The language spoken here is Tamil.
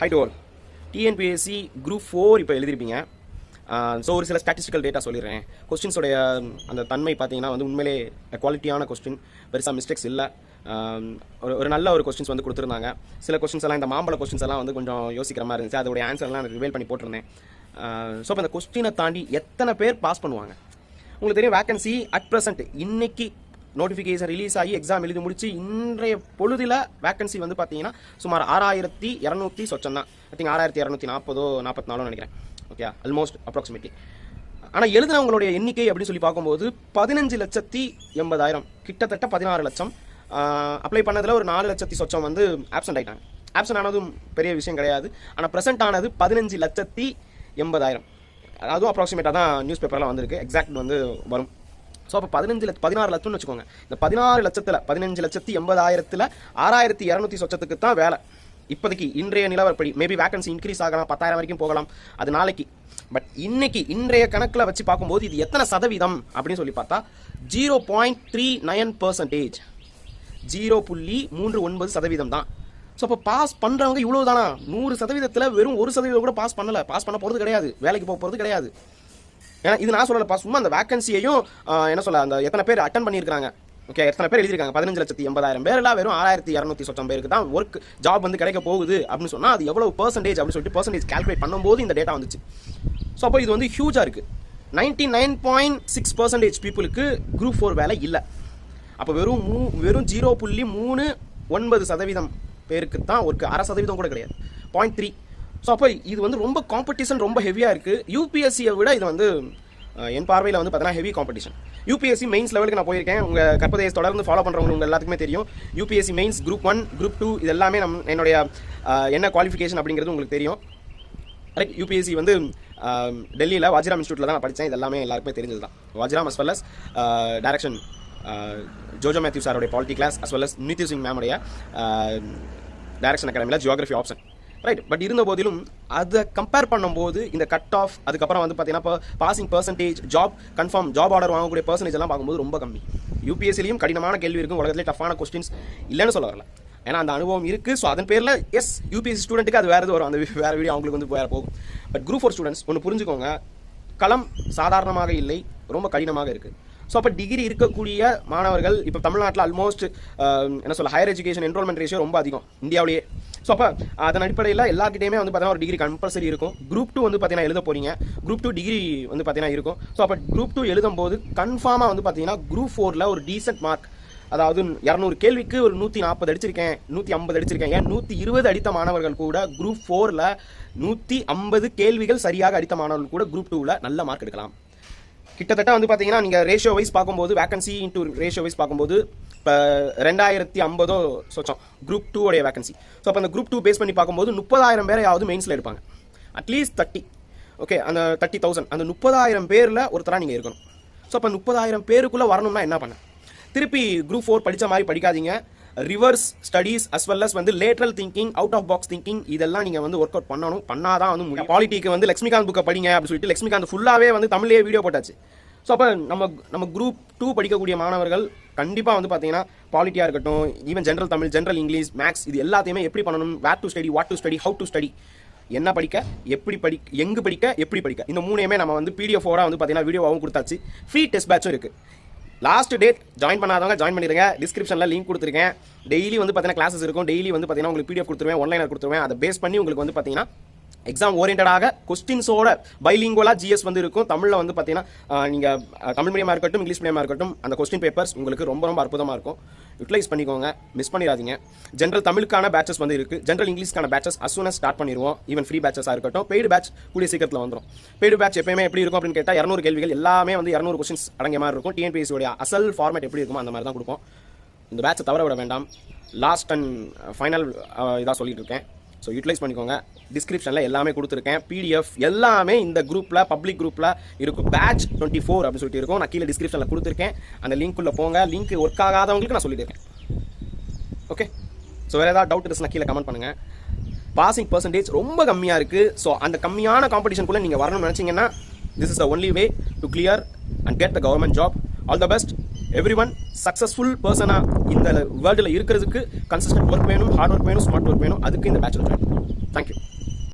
Hi to TNPSC group four இப்போ எழுதியிருப்பீங்க ஸோ ஒரு சில ஸ்டாட்டிஸ்டிக்கல் டேட்டா சொல்லிடுறேன். கொஸ்டின்ஸோடைய அந்த தன்மை பார்த்தீங்கன்னா வந்து உண்மையிலே குவாலிட்டியான கொஸ்டின் பெருசாக மிஸ்டேக்ஸ் இல்லை. ஒரு ஒரு நல்ல ஒரு கொஸ்டின்ஸ் வந்து கொடுத்துருந்தாங்க. சில கொஸ்டின்ஸ் எல்லாம் இந்த மாம்பழ கொஸ்டின்ஸ் எல்லாம் வந்து கொஞ்சம் யோசிக்கிற மாதிரி இருந்துச்சு. அதோடைய ஆன்சர்லாம் ரிவேல் பண்ணி போட்டிருந்தேன். ஸோ இப்போ அந்த கொஸ்டினை தாண்டி எத்தனை பேர் பாஸ் பண்ணுவாங்க? உங்களுக்கு தெரியும் வேக்கன்சி அட் ப்ரெசென்ட் இன்னைக்கு நோட்டிஃபிகேஷன் ரிலீஸ் ஆகி எக்ஸாம் எழுதி முடிச்சு இன்றைய பொழுதில் வேக்கன்சி வந்து பார்த்தீங்கன்னா சுமார் ஆறாயிரத்தி இரநூத்தி சொச்சம் தான். ஐ திங்க் ஆறாயிரத்தி இரநூத்தி நாற்பதோ நாற்பத்தி நாலோ நினைக்கிறேன். ஓகே ஆல்மோஸ்ட் அப்ராக்சிமேட்லி ஆனால் எழுதினவங்களுடைய எண்ணிக்கை அப்படின்னு சொல்லி பார்க்கும்போது பதினஞ்சு லட்சத்தி எண்பதாயிரம். கிட்டத்தட்ட பதினாறு லட்சம். அப்ளை பண்ணதில் ஒரு நாலு லட்சத்தி சொச்சம் வந்து ஆப்சண்ட் ஆகிட்டாங்க ஆப்சண்ட் ஆனதும் பெரிய விஷயம் கிடையாது. ஆனால் ப்ரெசென்ட் ஆனது பதினஞ்சு லட்சத்தி எண்பதாயிரம். அதுவும் அப்ராக்சிமேட்டாக தான் நியூஸ் பேப்பர்லாம் வந்திருக்கு. எக்ஸாக்ட் வந்து வரும். ஸோ அப்போ பதினஞ்சு லட்சம் பதினாறு லட்சம்னு வச்சுக்கோங்க. இந்த பதினாறு லட்சத்தில் பதினஞ்சு லட்சத்தி எண்பதாயிரத்தில் ஆறாயிரத்தி இரநூத்தி சொச்சத்துக்கு தான் வேலை. இப்போதைக்கு இன்றைய நிலவரப்படி மேபி வேகன்சி இன்க்ரீஸ் ஆகலாம் பத்தாயிரம் வரைக்கும் போகலாம். அது நாளைக்கு. பட் இன்னைக்கு இன்றைய கணக்கில் வச்சு பார்க்கும்போது இது எத்தனை சதவீதம் அப்படின்னு சொல்லி பார்த்தா zero point three nine percentage zero புள்ளி மூன்று ஒன்பது சதவீதம் தான். ஸோ அப்போ பாஸ் பண்ணுறவங்க இவ்வளோ தானா நூறு சதவீதத்தில் வெறும் ஒரு சதவீதம் கூட பாஸ் பண்ணலை. பாஸ் பண்ண போகிறது கிடையாது. வேலைக்கு போக போகிறது கிடையாது. ஏன்னா இது நான் சொல்லலப்பா சும்மா அந்த வேகன்சியையும் என்ன சொல்ல அந்த எத்தனை பேர் அட்டன் பண்ணியிருக்காங்க ஓகே எத்தனை பேர் எழுதியிருக்காங்க? பதினஞ்சு லட்சத்தி எண்பதாயிரம் பேர்லாம் வெறும் ஆயிரத்தி இரநூத்தி சொச்சம் பேருக்கு தான் ஒர்க் ஜாப் வந்து கிடைக்க போகுது அப்படின்னு சொன்னால் அது எவ்வளோ பர்சன்டேஜ் அப்படின்னு சொல்லிட்டு பர்சன்டேஜ் கால்குலேட் பண்ணும்போது இந்த டேட்டா வந்துச்சு. ஸோ அப்போ இது வந்து ஹியூஜாக இருக்குது ninety nine point six percentage பீப்புளுக்கு குரூப் ஃபோர் வேலை இல்லை. அப்போ வெறும் மூ வெறும் ஜீரோ புள்ளி மூணு ஒன்பது சதவீதம் பேருக்கு தான் ஒர்க்கு அரை சதவீதம் கூட கிடையாது. பாயிண்ட் த்ரீ ஸோ அப்போ இது வந்து ரொம்ப காம்படிஷன் ரொம்ப ஹெவியாக இருக்குது யூபிஎஸ்சியை விட இது வந்து என் பார்வையில் வந்து பார்த்தீங்கன்னா ஹெவி காம்படிஷன் யூபிஎஸ்சி மெயின்ஸ் லெவலுக்கு நான் போயிருக்கேன். உங்கள் கற்பதேச தொடர்ந்து ஃபாலோ பண்ணுறவங்க உங்கள் எல்லாத்துக்குமே தெரியும். UPSC mains group one group two இது எல்லாமே நம் என்னுடைய என்ன குவாலிஃபிகேஷன் அப்படிங்கிறது உங்களுக்கு தெரியும். ரைட் யூபிஎஸ்சி வந்து டெல்லியில் வாஜிராம் இன்ஸ்டியூட்டில் தான் நான் படித்தேன் இது எல்லாமே எல்லாருக்குமே தெரிஞ்சது தான். Vajiram as well as Direction Jojo Mathew சாரோடைய polity class as well as Neetu Singh மேமுடைய direction அகாடமியில் ஜியோகிராஃபி ஆப்ஷன் ரைட் பட் இருந்த போதிலும் அதை கம்பேர் பண்ணும்போது இந்த கட் ஆஃப் அதுக்கப்புறம் வந்து பார்த்தீங்கன்னா passing percentage job confirm job order வாங்கக்கூடிய பர்சன்டேஜ் எல்லாம் பார்க்கும்போது ரொம்ப கம்மி. யூபிஎஸ்சிலையும் கடினமான கேள்வி இருக்கும் உலகத்திலே டஃப்பான கொஸ்டின்ஸ் இல்லைன்னு சொல்ல வரல. ஏன்னா அந்த அனுபவம் இருக்குது ஸோ அதன் பேரில் எஸ் யூபிஎஸ்சி ஸ்டூடெண்ட்டுக்கு அது வேறு எது வரும். அந்த வேறு வீடியோ அவங்களுக்கு வந்து வேறு போகும். பட் குரூப் ஃபோர் ஸ்டூடெண்ட்ஸ் ஒன்று புரிஞ்சுக்கோங்க. களம் சாதாரணமாக இல்லை ரொம்ப கடினமாக இருக்குது ஸோ அப்போ டிகிரி இருக்கக்கூடிய மாணவர்கள் இப்போ தமிழ்நாட்டில் ஆல்மோஸ்ட் என்ன சொல்ல ஹையர் எஜுகேஷன் என்ரோல்மெண்ட் ரேஷியோ ரொம்ப அதிகம். இந்தியாவிலேயே ஸோ அப்போ அதன் அடிப்படையில் எல்லாக்கிட்டையுமே வந்து பார்த்தீங்கன்னா ஒரு டிகிரி கம்பல்சரி இருக்கும். குரூப் டூ வந்து பார்த்தீங்கன்னா எழுத போறீங்க. குரூப் டூ டிகிரி வந்து பார்த்தீங்கன்னா இருக்கும். ஸோ அப்போ குரூப் டூ எழுதும்போது கன்ஃபார்மாக வந்து பார்த்தீங்கன்னா குரூப் ஃபோரில் ஒரு டீசென்ட் மார்க் அதாவது இரநூறு கேள்விக்கு ஒரு நூற்றி நாற்பது அடிச்சிருக்கேன். நூற்றி ஐம்பது அடிச்சிருக்கேன். ஏன்? நூற்றி இருபது அடித்த மாணவர்கள் கூட குரூப் ஃபோரில் நூற்றி ஐம்பது கேள்விகள் சரியாக அடித்த மாணவர்கள் கூட குரூப் டூவில் நல்ல மார்க் எடுக்கலாம். கிட்டத்தட்ட வந்து பார்த்தீங்கன்னா நீங்கள் ரேஷியோ வைஸ் பார்க்கும்போது வேகன்சி இன்டூ ரேஷியோ வைஸ் பார்க்கும்போது இப்போ ரெண்டாயிரத்தி ஐம்பதோ சொச்சம் குரூப் டூ உடைய வேகன்சி ஸோ அப்போ அந்த குரூப் டூ பேஸ் பண்ணி பார்க்கும்போது முப்பதாயிரம் பேரையாவது மெயின்ஸில் எடுப்பாங்க. அட்லீஸ்ட் தேர்ட்டி ஓகே அந்த தேர்ட்டி தௌசண்ட் அந்த முப்பதாயிரம் பேரில் ஒருத்தராக நீங்கள் இருக்கணும். ஸோ அப்போ முப்பதாயிரம் பேருக்குள்ளே வரணும்னா என்ன பண்ண? திருப்பி குரூப் ஃபோர் படித்த மாதிரி படிக்காதீங்க. Reverse studies as well as வந்து lateral thinking out of box thinking இதெல்லாம் நீங்கள் வந்து ஒர்க் அவுட் பண்ணணும். பண்ணாதான் வந்து முடியும். பாலிட்டிக்கு வந்து லக்ஷ்மிகாந்த் புக்கை படிங்க அப்படின்னு சொல்லிட்டு லக்ஷ்மிகாந்த் ஃபுல்லாகவே வந்து தமிழ்லேயே வீடியோ போட்டாச்சு. ஸோ அப்போ நம்ம நம்ம குரூப் டூ படிக்கக்கூடிய மாணவர்கள் கண்டிப்பாக வந்து பார்த்தீங்கன்னா பாலிட்டியாக இருக்கட்டும் even general Tamil general English maths இது எல்லாத்தையுமே எப்படி பண்ணணும் where to study what to study how to study என்ன படிக்க எப்படி படி எங்கு படிக்க எப்படி படிக்க. இந்த மூணையுமே நம்ம வந்து பிடிஎஃபோட வந்து பார்த்தீங்கன்னா வீடியோவாகவும் கொடுத்தாச்சு. ஃப்ரீ டெஸ்ட் பேட்சும் இருக்குது லாஸ்ட் டேட் ஜாயின் பண்ணாதவங்க ஜாயின் பண்ணிடுங்க. டிஸ்கிரிப்ஷனில் லிங்க் கொடுத்துருக்கேன். டெய்லி வந்து பார்த்தீங்கன்னா கிளாஸஸ் இருக்கும். டெய்லி வந்து பார்த்தீங்கன்னா உங்களுக்கு பிடிஎஃப் கொடுத்துருவேன் ஒன்லைனில் கொடுத்துருவேன். அதை பேஸ் பண்ணி உங்களுக்கு வந்து பார்த்தீங்கன்னா எக்ஸாம் ஓரியன்டாக கொஸ்டின்ஸோட பைலிங்குவலாக ஜிஎஸ் வந்து இருக்கும். தமிழில் வந்து பார்த்தீங்கன்னா நீங்கள் தமிழ் மீடியமாக இருக்கட்டும் இங்கிலீஷ் மீடியமாக இருக்கட்டும் அந்த கொஸ்டின் பேப்பர்ஸ் உங்களுக்கு ரொம்ப ரொம்ப அற்புதமாக இருக்கும். யூட்டிலைஸ் பண்ணிக்கோங்க. மிஸ் பண்ணிடாதீங்க. ஜென்ரல் தமிழுக்கான பேச்சஸ் வந்து இருக்குது ஜென்ரல் இங்கிலீஷ்க்கான பேச்சஸ் as ஸ்டார்ட் பண்ணிடுவோம். ஈவன் ஃப்ரீ பேச்சஸாக இருக்கட்டும். பெய்டு பேட்ச் கூடிய சீக்கிரத்தில் வந்துடும் பெய்டு பேட்ச் எப்பயுமே எப்படி இருக்கும் அப்படின்னு கேட்டால் இரநூறு கேள்விகள் எல்லாமே வந்து இரநூறு கொஸ்டின்ஸ் அடங்கிய மாதிரி இருக்கும். TNPSC உடைய அசல் ஃபார்மேட் எப்படி இருக்குமோ அந்த மாதிரி தான் கொடுப்போம். இந்த பேட்சை தவற விட வேண்டாம். லாஸ்ட் அண்ட் ஃபைனல் இதாக சொல்லிட்டு இருக்கேன். ஸோ யூட்டிலைஸ் பண்ணிக்கோங்க. டிஸ்கிரிப்ஷனில் எல்லாமே கொடுத்துருக்கேன். பிடிஎஃப் எல்லாமே இந்த குரூப்பில் பப்ளிக் குரூப்பில் இருக்கும். பேட்ச் டுவெண்ட்டி ஃபோர் அப்படின்னு சொல்லிட்டு இருக்கும். நான் கீழே டிஸ்கிரிப்ஷனில் கொடுத்துருக்கேன். அந்த லிங்க்குள்ளே போங்க. லிங்க் ஒர்க் ஆகாதவங்களுக்கு நான் சொல்லியிருக்கேன் ஓகே ஸோ வேறு ஏதாவது டவுட் இருந்துச்சுன்னா கீழே கமெண்ட் பண்ணுங்கள் பாசிங் பர்சன்டேஜ் ரொம்ப கம்மியாக இருக்குது ஸோ அந்த கம்மியான காம்படிஷனுக்குள்ளே நீங்கள் வரணும்னு நினச்சிங்கன்னா this is the only way to clear and get the government job all the best everyone successful பர்சனாக இந்த வேர்ல்டில் இருக்கிறதுக்கு கன்சிஸ்டன்ட் ஒர்க் வேணும் ஹார்ட் ஒர்க் வேணும் ஸ்மார்ட் ஒர்க் வேணும். அதுக்கு இந்த பேச்சுலர் ஜாயின்